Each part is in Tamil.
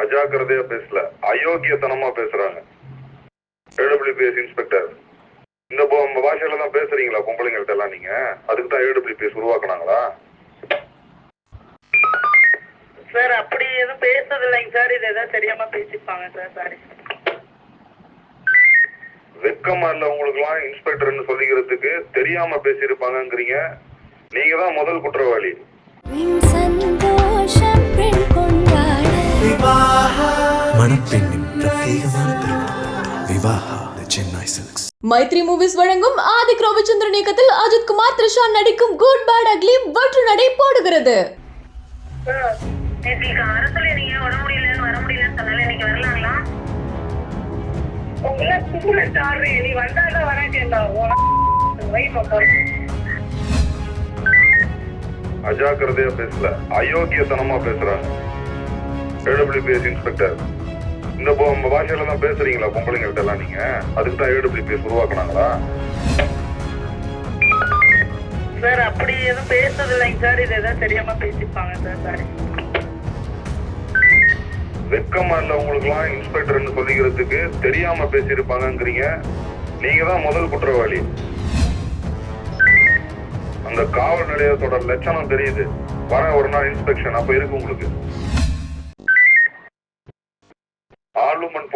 அஜாக்கிரதையா பேசல. அயோக்கியத்தனமா பேசுறாங்க. ஏடபிள்யூபிஎஸ் இன்ஸ்பெக்டர் இந்த பாஷையில தான் பேசுறீங்களா பொம்பளைங்கள்ட்ட எல்லாம் நீங்க? அதுக்கு தான் ஏடபிள்யூபிஎஸ் உருவாக்குனாங்களா? சார் அப்படி எதுவும் பேசுறது இல்லைங்க சார் இது எதாவது தெரியாம பேசிப்பாங்க சார் சாரி வெக்கமா இல்ல உங்களுக்குலாம் இன்ஸ்பெக்டர்னு சொல்லிக்கிறதுக்கு தெரியாம பேசியிருப்பாங்கங்கிறீங்க. நீங்க தான் முதல் குற்றவாளி. மைத்ரி மூவிஸ் வழங்கும் ஆதிக் ரவிச்சந்திரன் இயக்கத்தில் அஜித் குமார் த்ரிஷா நடிக்கும் குட் பேட் அக்லி வெற்று நடை போடுகிறது. அஜாக்கிரதையா பேசல அயோக்கியத்தனமா பேசுறாங்க. ஏடபிள்யூபிஎஸ் இன்ஸ்பெக்டர் இந்த உங்க பாஷையில தான் பேசுறீங்களா? பொம்பளைங்கள்ட்ட எல்லாம் நீங்க? அதுக்கு தான் ஏடபிள்யூபிஎஸ் உருவாக்குனாங்களா? சார் அப்படி எதுவும் பேசுறது இல்லைங்க சார். இது எதாவது தெரியாம பேசிப்பாங்க சார். சாரி வெக்கமா இல்ல உங்களுக்குலாம் இன்ஸ்பெக்டர்னு சொல்லிக்கிறதுக்கு தெரியாம பேசியிருப்பாங்கங்கிறீங்க. நீங்க தான் முதல் குற்றவாளி. அந்த காவல் நிலையத்தோட லட்சணம் தெரியுது. வர ஒரு நாள் இன்ஸ்பெக்ஷன் அப்ப இருக்கு உங்களுக்கு.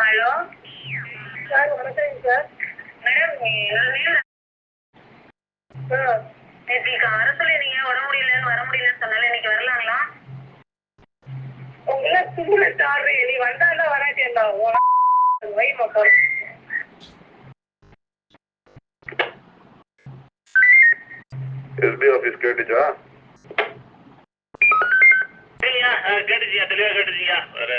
ஹலோ. சார் வணக்கம் சார். மேடம் நேற்று அரசுல நீங்க உடம்பு முடியலன்னு வர முடியலன்னு சொன்னால இன்னைக்கு வரலாங்களா? உங்களை கும்பல சாரு நீ வந்தாதான் வராட்டேன்டா வைமா எஸ்பி ஆபீஸ் கேட்டுச்சா? சரிங்க கேட்டுச்சிங்க தெளிவாக கேட்டுச்சிங்க ஒரு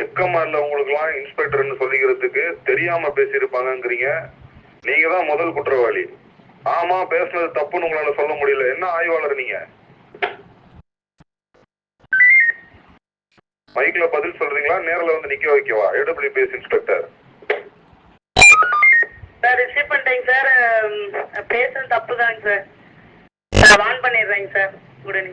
வெக்கமா இல்ல உங்களுக்குலாம் இன்ஸ்பெக்டர்னு சொல்லிக்கிறதுக்கு தெரியாம பேசியிருப்பாங்கங்கிறீங்க. நீங்க தான் முதல் குற்றவாளி. ஆமா பேசுனது தப்புன்னு உங்களால சொல்ல முடியல. என்ன ஆய்வாளர் நீங்க? மைக்ல பதில் சொல்றீங்களா? நேர்ல வந்து நிக்க வைக்கவா? ஏடபிள்யூபிஎஸ் இன்ஸ்பெக்டர் சார் ரிசீவ் பண்ணிட்டேங்க சார். பேசுறது தப்பு தாங்க சார். நான் வான் பண்ணிடுறேங்க சார். உடனே.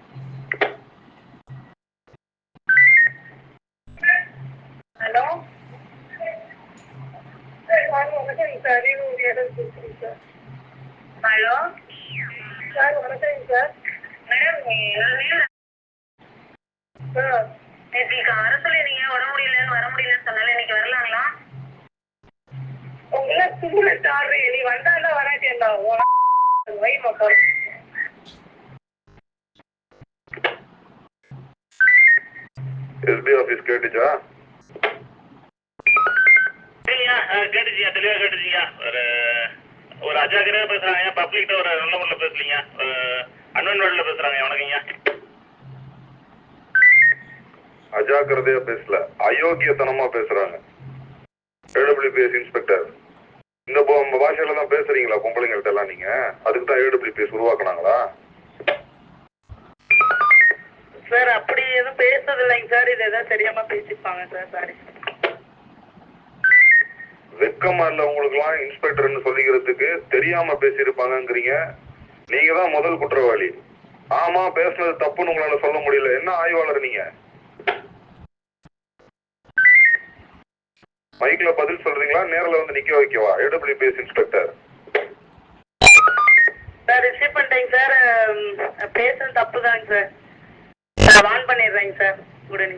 வணக்கம் சார். ஒரு இடம் சார். ஹலோ? சார் வணக்கம் சார். Madam sir. நேற்று அரசுல நீங்க உடம்பு முடியலன்னு வர முடியலன்னு சொன்னால இன்னைக்கு வரலாங்களா? உங்களை சாரு நீ வந்தால வராட்டேன்டா வை மக்கள் எஸ்பி ஆபீஸ் கேட்டுச்சா? சரிங்க கேட்டுச்சியா தெளிவாக கேட்டுச்சியா? ஒரு ஒரு பேசுறாங்க பப்ளிக்கிட்ட ஒரு நல்ல முறையில் பேசலீங்க அன்வன் வேர்ல்டில் பேசுறாங்க வணக்கங்க அஜாக்கிரதையா பேசல பேசுறாங்க. ஏடபிள்யூபிஎஸ் இன்ஸ்பெக்டர் இந்த பாஷையில தான் பேசுறீங்களா பொம்பளைங்கள்ட்ட எல்லாம் நீங்க? அதுக்கு தான் ஏடபிள்யூபிஎஸ் உருவாக்குனாங்களா? சார் அப்படி எதுவும் பேசுறது இல்லைங்க சார் இது ஏதாவது தெரியாம பேசிப்பாங்க சார் சாரி வெக்கமா இல்ல உங்களுக்குலாம் இன்ஸ்பெக்டர்னு சொல்லிக்கிறதுக்கு தெரியாம பேசியிருப்பாங்கங்கிறீங்க. நீங்க தான் முதல் குற்றவாளி. ஆமா பேசுனது தப்புன்னு உங்களால சொல்ல முடியல. என்ன ஆய்வாளர் நீங்க? மைக்ல பதில் சொல்றீங்களா? நேர்ல வந்து நிக்க வைக்கவா? ஏடபிள்யூபிஎஸ் இன்ஸ்பெக்டர் சார் ரிசீவ் பண்ணிட்டேங்க சார் பேசுறது தப்பு தாங்க சார் நான் வான் பண்ணிடுறேங்க சார் உடனே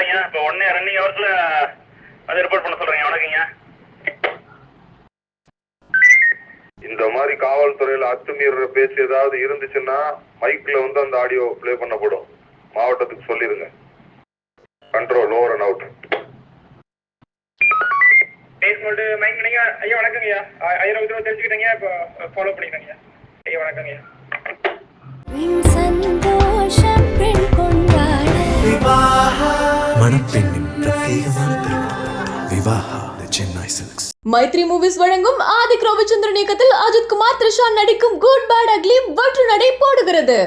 பண்ணிட்டேங்க இப்போ ஒன்னே ரன்னிங் ஹவர்ஸில் அதை ரிப்போர்ட் பண்ண சொல்கிறேங்க வணக்கங்கய்யா இந்த மாதிரி காவல்துறையில அத்துமீறுற பேச்சு ஏதாவது இருந்துச்சுன்னா மைக்ல வந்து அந்த ஆடியோ ப்ளே பண்ணப்படும். மாவட்டத்துக்கு சொல்லிருங்க control over and out basement mind பண்ணீங்க ஐயா வணக்கங்கய்யா. ஆ- ஆயிரம் உத்தரவு தெரிஞ்சுக்கிட்டீங்க. இப்போ ஃபாலோ பண்ணிக்கிறேங்க. ஐயா வணக்கங்கய்யா. சந்தோஷம் மணப்பெண்ணின் பிரத்யேகமான விவாஹா சென்னை சில்க்ஸ் மைத்ரி மூவிஸ் வழங்கும் ஆதிக் ரவிச்சந்திரன் இயக்கத்தில் அஜித் குமார் த்ரிஷா நடிக்கும் குட் பேட் அக்லி வெற்று நடை போடுகிறது.